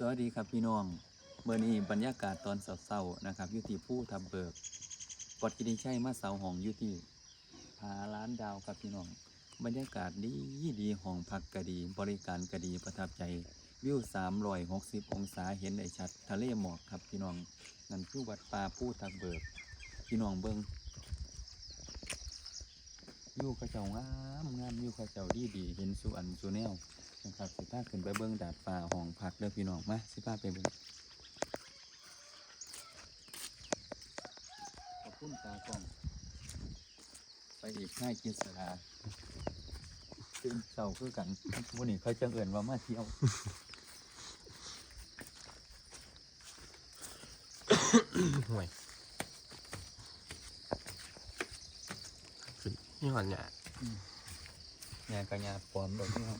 สวัสดีครับพี่น้องเมื่อนี้บรรยากาศตอนเศร้าๆนะครับยุติผู้ทำเบิกกดกินชัยมาเสาห้องยุติผาล้านดาวครับพี่น้อง บรรยากาศดีดีห้องพักกะดี บริการกะดีประทับใจวิว360องศาเห็นได้ชัด ทะเลหมอกครับพี่น้องนั่นคือวัดป่าผู้ทับเบิกพี่น้องเบิงวิวเขาเจ้างามงามวิวเขาเจ้าดีดีเห็นสุอันสุแนว นะครับสิพาขึ้นไปเบิ้งดาดฟ้าห้องพักเด้อพี่น้องมาสิพาไปเบิ้งขอบคุณตากล้อง ไปอีกห้ากิจสดาตื่นเศร้าคือกันวันนี้เขาจังเอินว่ามาเที่ยวห่วยขึ้นนี่ก่อนเนี่ยงานกัญญาปลอมดอกพี่น้อง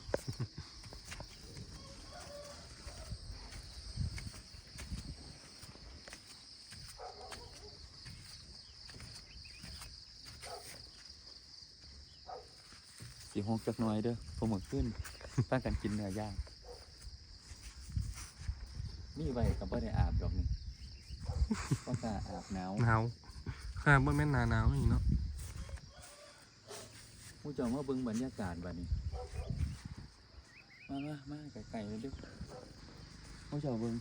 สีหกจักหน่อยเด้อพอหมดขึ้นป้ากันกินเนื้อย่างนี่ไว้กับว่าได้อาบดอกนี่ก็กล้าอาบหนาวหนาวข้าบ่แม่นหนาหนาวอีกเนาะผู้เจอมาเบิ่งบรรยากาศบัดนี้ มามามาไก่ๆเลยเด้อผู้เจอเบิ่ง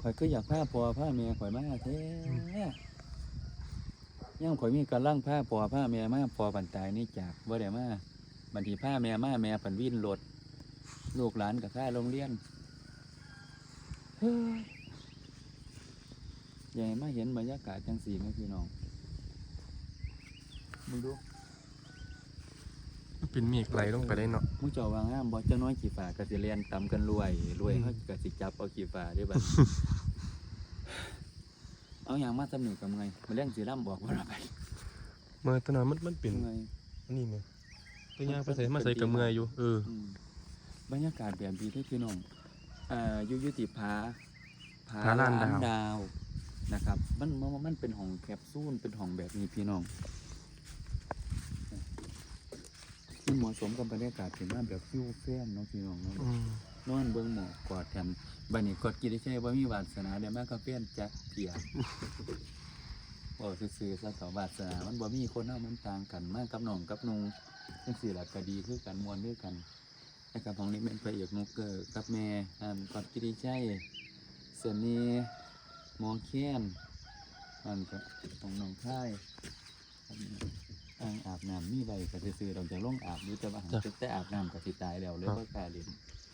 ข่อยก็อยากผ้าปอผ้าเมียข่อยมาแท้ ย่างข่อยมีกำลังผ้าปอผ้าเมียมาปอปันตายนี่จากบ่ได้มาบันทีผ้าเมียมาเมียปันวินรถลูกหลานกับข้าโรงเรียนเฮ้ยใหญ่มาเห็นบรรยากาศจังสีไหมพี่น้องมึงดูเป็นเมฆไหลลงไปได้เนาะมุเจ้าวางงามบ่เจ้าน้อยขี่ฟ้ากะสิเรียนตำกันรวย รวยอืมเฮากะสิจับเอาขี่ฟ้าได้บัด เอาอย่างมาสำนึกกับไงมาเลี้ยงสีร่ำบอกว่าเราไปเมื่อตอนนั้นมันมันเป็นไงอันนี่ไหมตัวยางไปใส่มาใส่กับเมื่อยอยู่เอออืมบรรยากาศแบบดีที่พี่น้องอ่าอยู่อยุติผาผาล้านดาวดาวนะครับมันมันมันเป็นห้องแคปซูลเป็นห้องแบบนี้พี่น้องมันเหมาะสมกับบรรยากาศที่ว่าแบบฟิวแฟนเนาะพี่น้องเนาะอืม นอนเบิ่งหมอกกอดกันบัดนี้กอดกินได้ใช่ว่ามีวาสนาได้มากกาเฟียนจักเทียบ่ซื่อๆซะต่อวาสนามันบ่มีคนเฮามันต่างกันมากกับน้องกับนุงจังซี่ล่ะก็ดีคือกันม่วนด้วยกันนะครับของนี้เป็นพระเอกนุกเกอร์กับแม่อันกอดกินได้ใช่เสนีหมอแค้นอันก็ของน้องค่ายอ่างอาบน้ำมีใบก็ซื่อๆเราจะลงอาบอยู่แต่ว่าหันแต่อาบน้ำก็สิตายแล้วเลยบ่กล้าเล่นนะครั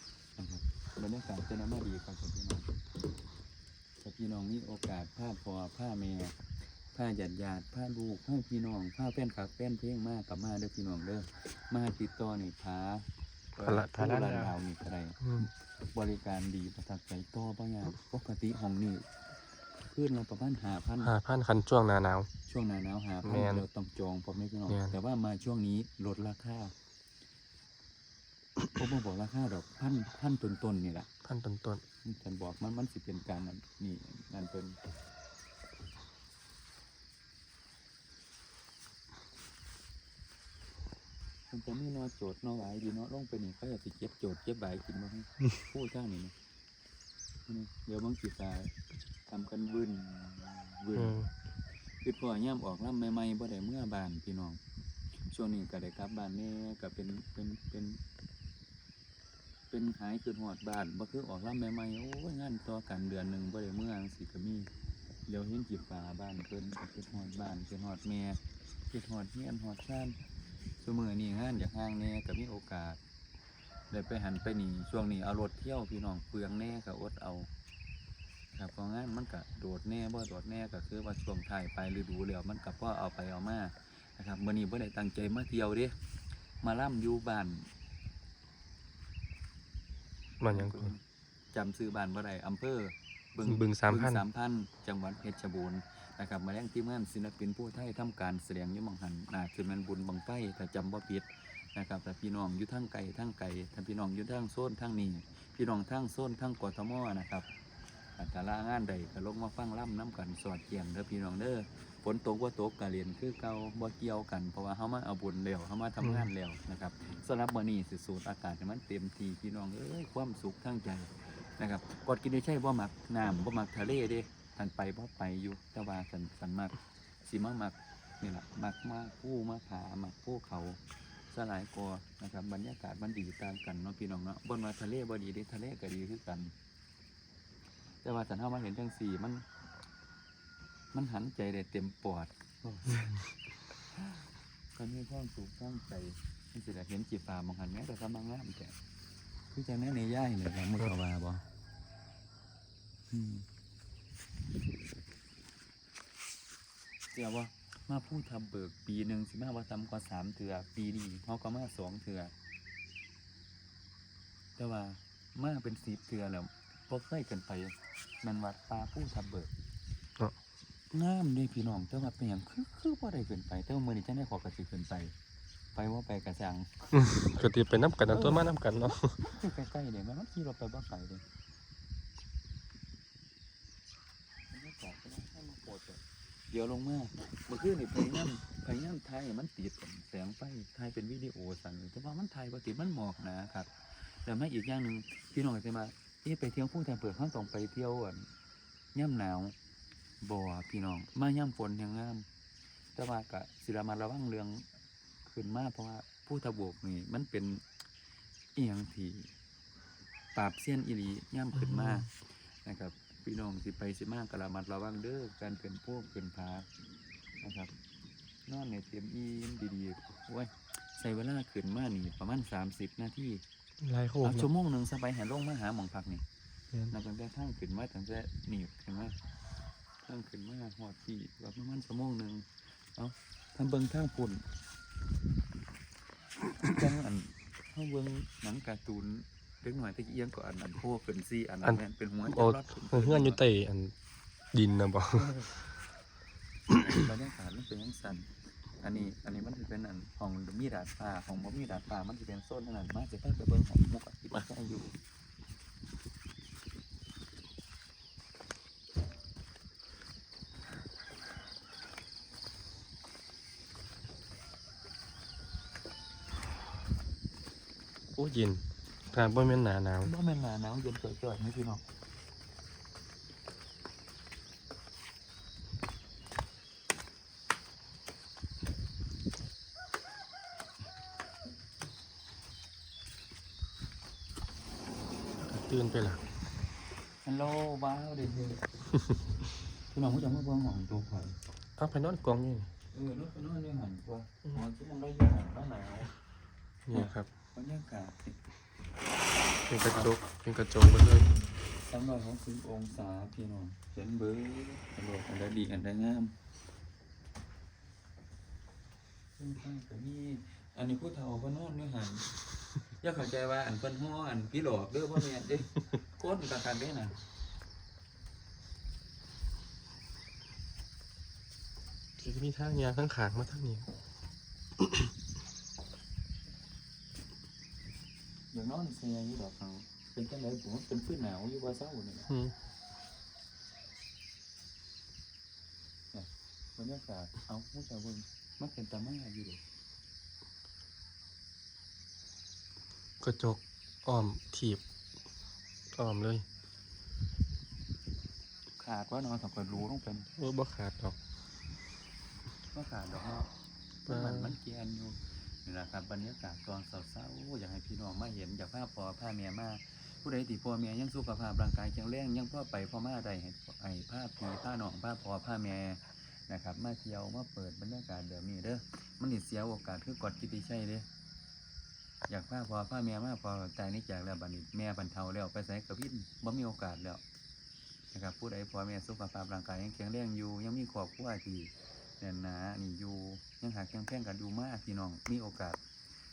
บบรรยากาศจะน่าดีครับผมพี่น้องถ้าพี่น้องมีโอกาสผ้าพอผ้าเมียผ้าหยาดหยาดผ้าลูกผ้าพี่น้องผ้าแฟนคลับแฟนเพลงมากกับมาเด้อพี่น้องเด้อมาติดต่อนี่พาพาละพาละผู้ดาวนี่ก็ได้อืมบริการดีประทับใจต่อบางอย่างปกติห้องนี้ขึ้นเราประมาณหาพันหาพันคันช่วงหนาหนาวช่วงหน้าหนาวหาพันแม่นเราต้องจองพอไหมพี่น้องแม่นแต่ว่ามาช่วงนี้ลดราคา ผมบ่บอกราคาดอกพันพันต้นๆนี่แหละพันต้นต้นฉันบอกมันมันสิเป็นการนั่นนี่นั่นเป็นมันจะมีนอโจทย์นอหวายดีเนาะลงไปนี่เขาอยากสิเก็บโจทย์เก็บใบายกินมาให้พูดข้างนี่นะนี่เดี๋ยวบางกีตาทำกันวืนวืๆนอืมคือพ่อย่ำออกล่ำใหม่ๆบ่ได้เมื่อบ้านพี่น้องช่วงนี้ก็ได้กลับบ้านแน่ก็เป็นเป็นเป็น เป็นหายคือหอดบ้านบ่คือออกล่ำใหม่ๆโอ้ยงานต่อกันเดือนหนึ่งบ่ได้เมื่อังสิก็มีเดี๋ยวเห็นจีบป่าบ้านเพิ่นก็คือหอดบ้านคือหอดแม่คือหอดเฮียนหอดชานช่วมือนี้งานอยากห่างแน่ก็มีโอกาสได้ไปหันไปนี่ช่วงนี้เอารถเที่ยวพี่น้องเปลืองแน่ก็อดเอาครับเพราะงั้นมันก็โดดแน่บ่โดดแน่ก็คือว่าช่วงท้ายไปฤดูแล้วมันก็พอเอาไปเอามานะครับมื้อนี้บ่ได้ตั้งใจมาเที่ยวเด้มาล่ำอยู่บ้าน มันยังก่อน จำซื้อบ้านบ่ได้อำเภอบึงสามพันสามพันจังหวัดเพชรบูรณ์นะครับมาแรงทีมงานศิลปินผู้ไทยทำการแสดงอยู่หมองหันน่าคือมันบุญบังไฟถ้าจำบ่ผิดนะครับแต่พี่น้องอยู่ทางไกลทางไกลถ้าพี่น้องอยู่ทางโซนทางนี้พี่น้องทางโซนทางกทมนะครับอัตลางานใดก็ลงมาฟังล่ำน้ำกันสอดเกี่ยงเด้อพี่น้องเด้อ ฝนตกว่าตกกะเรียนคือเก่าบ่เกี่ยวกัน เพราะว่าเฮามาเอาบุญแล้วเฮามาทำงานแล้วนะครับสำหรับมื้อนี้สิสูดอากาศให้มันเต็มที่พี่น้องเอ้ยความสุขทั้งใจนะครับกดกินได้ใช่บ่มักน้ำบ่มักทะเลเด้ทันไปบ่ไปอยู่แต่ว่าสันสันมักสิมามักนี่แหละมักมากผู้มาผามักผู้เขาสลายกอนะครับบรรยากาศมันดีตางกันเนาะพี่น้องเนาะบนว่าทะเลบ่ดีเด้ทะเลก็ดีคือกัน แต่ว่าสันเฮามาเห็นจังสี่มัน มันหันใจได้เต็มปอดก็มีความสุขความใจมันสิได้เห็นจีฟ้ามองหันแม้แต่กำลังงามแต่คือจังนั้นในย่ายเลยครับมึงก็ว่าบ่อืมเดี๋ยวว่ามาพูดทำเบิกปีหนึ่งสิมาว่าทำกว่าสามเถื่อปีนี้เขาก็มาสองเถื่อแต่ว่ามาเป็นสิบเถื่อแล้วพอเคยกันไปแมันวัดปลาผู้ทำเบิกเนาะ งามเด้พี่น้องแต่ว่าเป็นอย่างคือคือพอได้เกินไป แต่ว่ามือนี้จะได้ขอกระสิเกินไป ไปว่าไปกระสังก็ตีไปน้ำกันนะตัวมาน้ำกันเนาะคือใกล้ๆเลยมันขี่รถไปบ้าไก่เลยไม่จอดก็ได้ให้มันโปรดเถอะเดี๋ยวลงมาเมื่อคืนนี่พยายามพยายามถ่ายให้มันติดแสงไฟถ่ายเป็นวิดีโอสั่นแต่ว่ามันถ่ายปกติมันหมอกหนะครับแต่ไม่อีกอย่างหนึ่งพี่น้องจะมาเอ๊ะไปเที่ยวผู้แทนเปิดข้างตรงไปเที่ยวอะย่ำหนาว บ่พี่น้อง มาย่ำฝนยังงามแต่ว่ากะศิลามาระวังเรื่องขึ้นมาเพราะว่าผู้ทะบวกนี่มันเป็นเอียงที่ปราบเสี้ยนอีหลีย่ำขึ้นมานะครับ พี่น้องสิไปสิมากกระมัดระวังเด้อการเป็นพวกเป็นพานะครับนอนในเตรียมอีมดีๆโอ้ยใส่เวลาขึ้นมานี่ประมาณ30นาทีลายโคมเอาชั่วเนาะโมงหนึ่งสบายแห่ลงมาหาหมองพักนี่แม่นนับตั้งแต่ข้างขึ้นมาตั้งแต่หนีบขึ้นมา ข้างขึ้นมาหอดที่ว่าประมาณชั่วโมงหนึ่งเอาทำเบิ้งข้างฝุ่นจังอันเขาเบิ้งหนังการ์ตูนเล็กหน่อยตะกี้เอียงก็อันอันโพกเป็นซี่อันนั้นแม่นเป็นหัวโอ้จะรอดเฮือนอยู่ใต้อันดินนะบ่บรรยากาศมันเป็นยังสันอันนี้อันนี้มันจะเป็นอันของมีดาดฟ้าของบ่มีดาดฟ้ามันจะเป็นโซนนั่นนะมาจะไปเบิ้งของมุกอะที่มันแค่อยู่ โอ้เย็นทางบ่แม่นหนาหนาวบ่แม่นหนาหนาวเย็นจ่อยๆไหมพี่น้องตื่นไปล่ะฮัลโหลว้าวเด็กๆพี่น้องผู้ชมว่าเบื้องของตัวข่อยเอาไปนอนกองนี่เออแล้วก็นอนในหันตัวหอนที่มันได้ยังหันก็หนาวนี่ครับ บรรยากาศเป็นกระจกเป็นกระจกไปเลยสามร้อยหกสิบองศาพี่น้องเห็นเบอร์ตลกอันใดดีอันใดงามซึ่งข้างแต่นี่อันนี้ผู้เฒ่าก็นอนในหันอย่าเข้าใจว่าอันเพิ่นฮ้ออันพี่หลอกเด้อพ่อแม่นเด้โคตรกันกันเด้น่ะสิมีทางยางข้างขางมาทางนี้ อย่างนเสียอยู่ดอกเขาเป็นจังไดผมเป็นพื้นหนาวอยู่ว่าเศร้านี่นะอืมบรรยากาศเอาผู้ชายเบิ่งมันเป็นตามาอยู่ด้กระจกอ้อมถีบอ้อมเลยขาดว่านอนถ้าเปิดรูต้องเป็นโอ้บ่ขาดดอกว่ขาดดอกเนาะมันมันเกียนอยู่ นี่แหละครับบรรยากาศตอนเศร้าๆอยากให้พี่น้องมาเห็นอยากพาพ่อพาแม่มาผู้ใดที่พ่อแม่ยังสุขภาพร่างกายแข็งแรงยังพ่อไปพ่อมาได้ให้ให้พาพี่พาน้องพาพ่อพาแม่นะครับ มาเที่ยวมาเปิดบรรยากาศแบบนี้เด้อมันนี่เสียโอกาสคือกดกิติชัยเด้ออยากพาพ่อพาแม่มาพอตายนี่จากแล้วบัดนี้แม่บรรเทาแล้วไปใส่กระพินบ่มีโอกาสแล้วนะครับผู้ใดพ่อแม่สุขภาพร่างกายยังแข็งแรงอยู่ยังมีครอบครัวที่ แน่นหนานี่อยู่ยังหาแข็งแรงกันอยู่มากพี่น้องมีโอกาส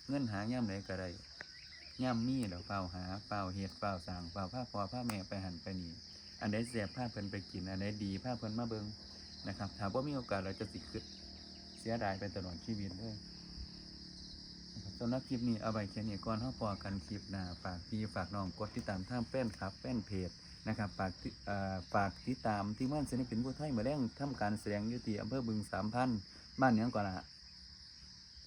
เงินหาย่ำใดก็ได้ย่ำมีแล้วเฝ้าหาเฝ้าเฮ็ดเฝ้าสางเฝ้าผ้าพอผ้าแม่ไปหันไปนี่อันใดเสียผ้าเพิ่นไปกินอันใดดีผ้าเพิ่นมาเบิงนะครับถ้าว่ามีโอกาสเราจะสิขึ้นเสียดายไปตลอดชีวิตเลยสำหรับคลิปนี้เอาไว้แค่นี้ก่อนเฮาพอกันคลิปหน้าฝากพี่ฝากน้องกดติดตามท่างแป้นครับแป้นเพจ นะครับฝากฝากติดตามที่บ้านเสนิทเป็นผู้ไทยมาแรงทำการแสดงยุติอำเภอบึงสามพันบ้านหยังก่อนละ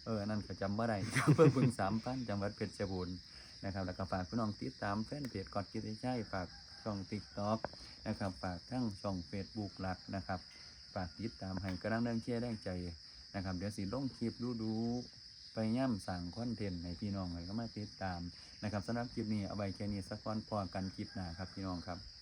เออนั่นก็จำว่าไรอำเภอบึงสามพันจังหวัดเพชรบูรณ์นะครับแล้วก็ฝากพี่น้องติดตามแฟนเพจกอดกิติชัยฝากช่องติ๊กต็อกนะครับฝากทั้งช่องเฟซบุ๊กหลักนะครับฝากติดตามให้กระดังเรื่องเชียร์แรงใจนะครับ เดี๋ยวสิลงคลิปดูดู ไปย่ำสั่งคอนเทนต์ให้พี่น้องเลยก็มาติดตามนะครับสำหรับคลิปนี้เอาไว้แค่นี้สักวันพอกันคลิปหน้าครับพี่น้องครับ